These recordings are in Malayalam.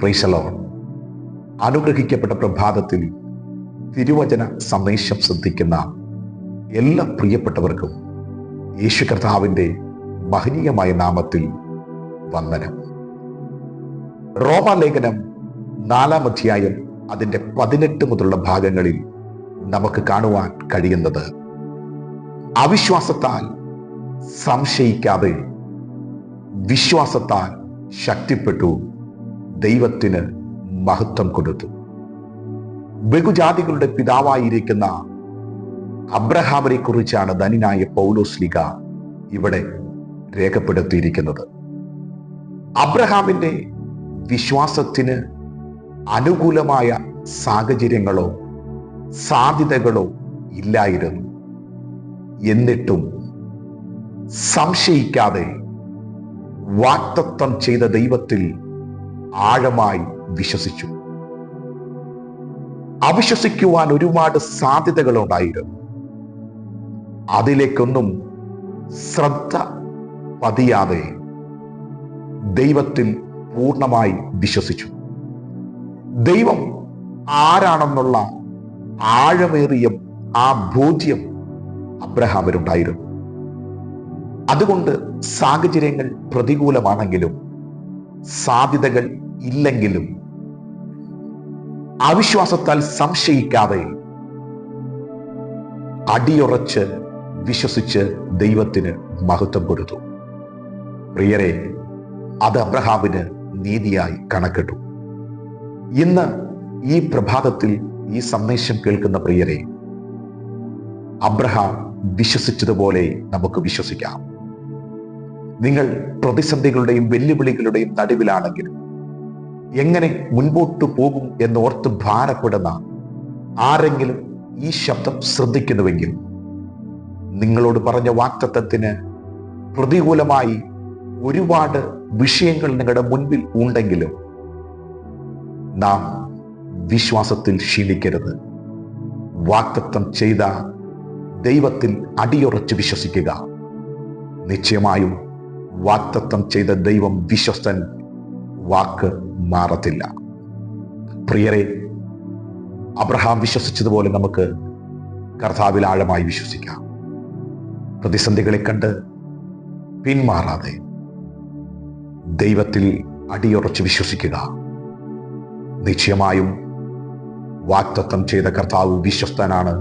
പ്രൈസലോ അനുഗ്രഹിക്കപ്പെട്ട പ്രഭാതത്തിൽ തിരുവചന സന്ദേശം ശ്രദ്ധിക്കുന്ന എല്ലാ പ്രിയപ്പെട്ടവർക്കും യേശു കർത്താവിന്റെ മഹനീയമായ നാമത്തിൽ വന്ദനം. റോമാലേഖനം നാലാം അധ്യായം അതിന്റെ പതിനെട്ട് മുതലുള്ള ഭാഗങ്ങളിൽ നമുക്ക് കാണുവാൻ കഴിയുന്നത് അവിശ്വാസത്താൽ സംശയിക്കാതെ വിശ്വാസത്താൽ ശക്തിപ്പെട്ടു ദൈവത്തിന് മഹത്വം കൊടുത്തു. ബഹുജാതികളുടെ പിതാവായിരിക്കുന്ന അബ്രഹാമിനെ കുറിച്ചാണ് ധനിനായ പൗലോസ്ലിക ഇവിടെ രേഖപ്പെടുത്തിയിരിക്കുന്നത്. അബ്രഹാമിന്റെ വിശ്വാസത്തിന് അനുകൂലമായ സാഹചര്യങ്ങളോ സാധ്യതകളോ ഇല്ലായിരുന്നു. എന്നിട്ടും സംശയിക്കാതെ വാക്തത്വം ചെയ്ത ദൈവത്തിൽ ആഴമായി വിശ്വസിച്ചു. അവിശ്വസിക്കുവാൻ ഒരുപാട് സാധ്യതകൾ ഉണ്ടായിരുന്നു അതിലേക്കൊന്നും ശ്രദ്ധ പതിയാതെ ദൈവത്തിൽ പൂർണമായി വിശ്വസിച്ചു. ദൈവം ആരാണെന്നുള്ള ആഴമേറിയ ആ ബോധ്യം അബ്രഹാമിനുണ്ടായിരുന്നു അതുകൊണ്ട് സാഹചര്യങ്ങൾ പ്രതികൂലമാണെങ്കിലും സാധ്യതകൾ ഇല്ലെങ്കിലും അവിശ്വാസത്താൽ സംശയിക്കാതെ അടിയുറച്ച് വിശ്വസിച്ച് ദൈവത്തിന് മഹത്വം കൊടുത്തു. പ്രിയരെ അത് അബ്രഹാമിന് നീതിയായി കണക്കിട്ടു. ഇന്ന് ഈ പ്രഭാതത്തിൽ ഈ സന്ദേശം കേൾക്കുന്ന പ്രിയരെ അബ്രഹാം വിശ്വസിച്ചതുപോലെ നമുക്ക് വിശ്വസിക്കാം. നിങ്ങൾ പ്രതിസന്ധികളുടെയും വെല്ലുവിളികളുടെയും നടുവിലാണെങ്കിലും എങ്ങനെ മുൻപോട്ട് പോകും എന്നോർത്ത് ഭാരപ്പെടുന്ന ആരെങ്കിലും ഈ ശബ്ദം ശ്രദ്ധിക്കുന്നുവെങ്കിൽ നിങ്ങളോട് പറഞ്ഞ വാക്തത്വത്തിന് പ്രതികൂലമായി ഒരുപാട് വിഷയങ്ങൾ നിങ്ങളുടെ മുൻപിൽ ഉണ്ടെങ്കിലും നാം വിശ്വാസത്തിൽ ക്ഷീണിക്കരുത്. വാക്തത്വം ചെയ്ത ദൈവത്തിൽ അടിയുറച്ച് വിശ്വസിക്കുക. നിശ്ചയമായും വാക്തത്വം ചെയ്ത ദൈവം വിശ്വസ്തൻ വാക്ക് മാറത്തില്ല. പ്രിയരെ അബ്രഹാം വിശ്വസിച്ചതുപോലെ നമുക്ക് കർത്താവിൽ ആഴമായി വിശ്വസിക്കാം. പ്രതിസന്ധികളെ കണ്ട് പിന്മാറാതെ ദൈവത്തിൽ അടിയുറച്ച് വിശ്വസിക്കുക. നിശ്ചയമായും വാക്തത്വം ചെയ്ത കർത്താവ് വിശ്വസ്തനാണ്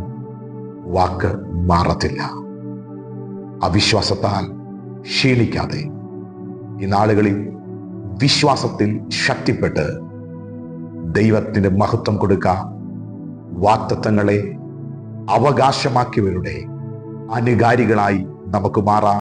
വാക്ക് മാറത്തില്ല. അവിശ്വാസത്താൽ ക്ഷീണിക്കാതെ ഈ നാളുകളിൽ വിശ്വാസത്തിൽ ശക്തിപ്പെട്ട് ദൈവത്തിന്റെ മഹത്വം കൊടുക്കാം വാക്തത്വങ്ങളെ അവകാശമാക്കിയവരുടെ അനുകാരികളായി നമുക്ക് മാറാം.